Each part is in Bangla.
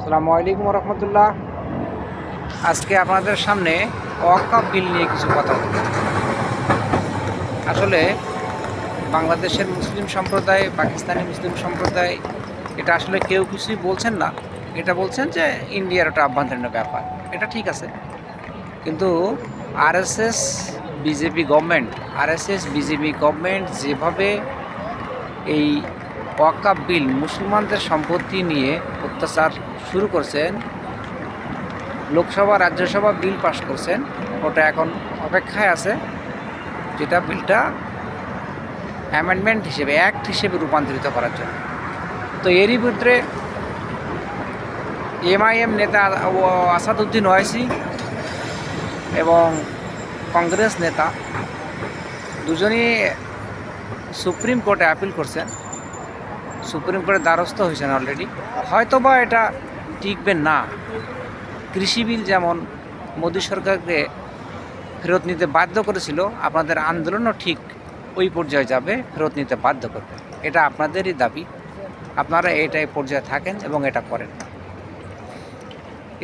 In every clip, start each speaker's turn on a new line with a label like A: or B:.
A: আসসালামু আলাইকুম রহমতুল্লাহ আজকে আপনাদের সামনে ওয়াকাপ বিল নিয়ে কিছু কথা বলব। আসলে বাংলাদেশের মুসলিম সম্প্রদায়, পাকিস্তানি মুসলিম সম্প্রদায়, এটা আসলে কেউ কিছুই বলছেন না। এটা বলছেন যে ইন্ডিয়ার একটা আভ্যন্তরীণ ব্যাপার। এটা ঠিক আছে। কিন্তু RSS, BJP government RSS, BJP government যেভাবে এই ওয়াকাপ বিল মুসলমানদের সম্পত্তি নিয়ে অত্যাচার শুরু করছেন। লোকসভা, রাজ্যসভা বিল পাশ করছেন। ওটা এখন অপেক্ষায় আছে। যেটা বিলটা অ্যামেন্ডমেন্ট হিসেবে অ্যাক্ট হিসেবে রূপান্তরিত করার জন্য। তো এরই ভিতরে এমআইএম নেতা আসাদুদ্দিন ওয়াইসি এবং কংগ্রেস নেতা দুজনই সুপ্রিম কোর্টে আপিল করছেন। সুপ্রিম কোর্টের দ্বারস্থ হয়েছেন অলরেডি হয়তো বা এটা টিকবে না। কৃষি বিল যেমন মোদী সরকারকে ফেরত নিতে বাধ্য করেছিল, আপনাদের আন্দোলনও ঠিক ওই পর্যায়ে যাবে, ফেরত নিতে বাধ্য করবে। এটা আপনাদেরই দাবি। আপনারা এটাই পর্যায়ে থাকেন এবং এটা করেন।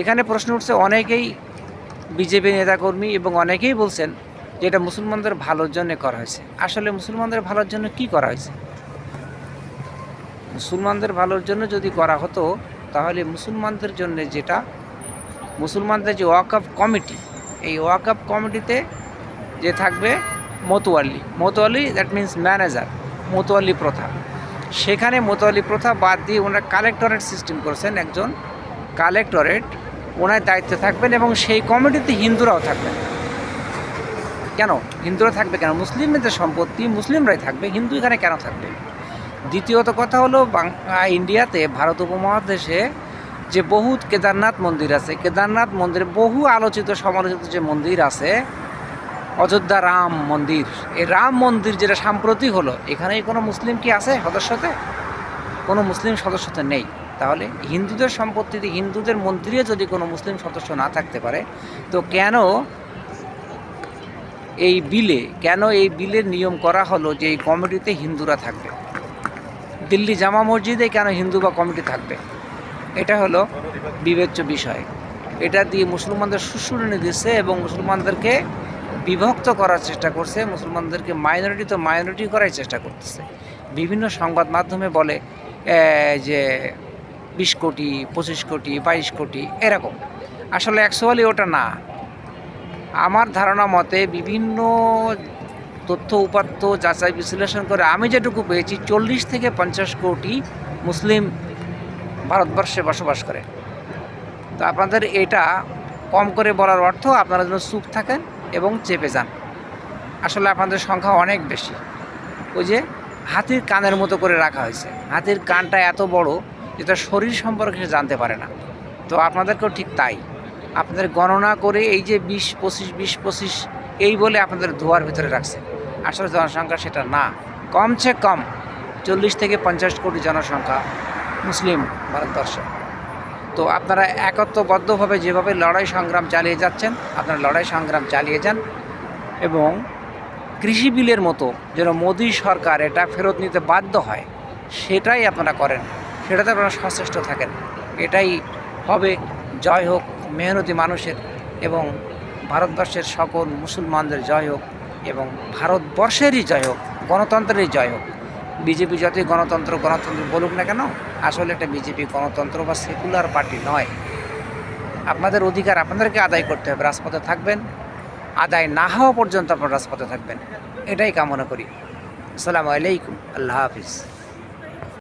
A: এখানে প্রশ্ন উঠছে, অনেকেই বিজেপি নেতাকর্মী এবং অনেকেই বলছেন যে এটা মুসলমানদের ভালোর জন্য করা হয়েছে। আসলে মুসলমানদের ভালোর জন্য কি করা হয়েছে? মুসলমানদের ভালোর জন্য যদি করা হতো, তাহলে মুসলমানদের জন্য যেটা, মুসলমানদের যে ওয়াকআপ কমিটি, এই ওয়াকআপ কমিটিতে যে থাকবে মতোয়ালি মতোয়ালি দ্যাট মিন্স ম্যানেজার মতোয়ালি প্রথা। সেখানে মতোয়ালি প্রথা বাদ দিয়ে ওনারা কালেক্টরেট সিস্টেম করেছেন একজন কালেক্টরেট। ওনার দায়িত্বে থাকবেন এবং সেই কমিটিতে হিন্দুরাও থাকবেন। কেন? হিন্দুরা থাকবে কেন? মুসলিমদের সম্পত্তি মুসলিমরাই থাকবে। হিন্দু এখানে কেন থাকবে? দ্বিতীয়ত কথা হলো ইন্ডিয়াতে, ভারত উপমহাদেশে যে বহু কেদারনাথ মন্দির আছে, কেদারনাথ মন্দিরে বহু আলোচিত, সমালোচিত যে মন্দির আছে, অযোধ্যা রাম মন্দির, এই রাম মন্দির যেটা সাম্প্রতিক হলো এখানে কোনো মুসলিম কি আছে সদস্যতে? কোনো মুসলিম সদস্যতে নেই। তাহলে হিন্দুদের সম্পত্তিতে হিন্দুদের মন্দিরে যদি কোনো মুসলিম সদস্য না থাকতে পারে, তো কেন এই বিলে, কেন এই বিলের নিয়ম করা হলো যে এই কমিটিতে হিন্দুরা থাকবে? দিল্লি জামা মসজিদে কেন হিন্দু বা কমিটি থাকবে? এটা হলো বিবেচ্য বিষয়। এটা দিয়ে মুসলমানদের সুশুরণি দিচ্ছে এবং মুসলমানদেরকে বিভক্ত করার চেষ্টা করছে, মুসলমানদেরকে মাইনরিটি তো মাইনরিটি করার চেষ্টা করতেছে। বিভিন্ন সংবাদ মাধ্যমে বলে যে বিশ কোটি, পঁচিশ কোটি, বাইশ কোটি, এরকম। আসলে অ্যাকচুয়ালি ওটা না। আমার ধারণা মতে বিভিন্ন তথ্য উপাত্ত যাচাই বিশ্লেষণ করে আমি যেটুকু পেয়েছি, চল্লিশ থেকে পঞ্চাশ কোটি মুসলিম ভারতবর্ষে বসবাস করে। তো আপনাদের এটা কম করে বলার অর্থ আপনারা যেন চুপ থাকেন এবং চেপে যান। আসলে আপনাদের সংখ্যা অনেক বেশি। ওই যে হাতির কানের মতো করে রাখা হয়েছে। হাতির কানটা এত বড় যেটা শরীর সম্পর্কে সে জানতে পারে না। তো আপনাদেরকেও ঠিক তাই। আপনাদের গণনা করে এই যে বিশ, পঁচিশ বিশ, পঁচিশ, এই বলে আপনাদের ধোয়ার ভিতরে রাখছে। আসলে জনসংখ্যা সেটা না। কমছে কম চল্লিশ থেকে পঞ্চাশ কোটি জনসংখ্যা মুসলিম ভারতবর্ষে। তো আপনারা একত্রবদ্ধভাবে যেভাবে লড়াই সংগ্রাম চালিয়ে যাচ্ছেন, আপনারা লড়াই সংগ্রাম চালিয়ে যান এবং কৃষি বিলের মতো যেন মোদী সরকার এটা ফেরত নিতে বাধ্য হয়, সেটাই আপনারা করেন। সেটাতে আপনারা সচেষ্ট থাকেন। এটাই হবে জয় হোক মেহনতি মানুষের এবং ভারতবর্ষের সকল মুসলমানদের জয় হোক এবং ভারতবর্ষেরই জয় হোক, গণতন্ত্রেরই জয় হোক, বিজেপি যতই গণতন্ত্র গণতন্ত্র বলুক না কেন, আসলে একটা বিজেপি গণতন্ত্র বা সেকুলার পার্টি নয়। আপনাদের অধিকার আপনাদেরকে আদায় করতে হবে, রাজপথে থাকবেন। আদায় না হওয়া পর্যন্ত আপনারা রাজপথে থাকবেন। এটাই কামনা করি। আসসালামু আলাইকুম। আল্লাহ হাফিজ।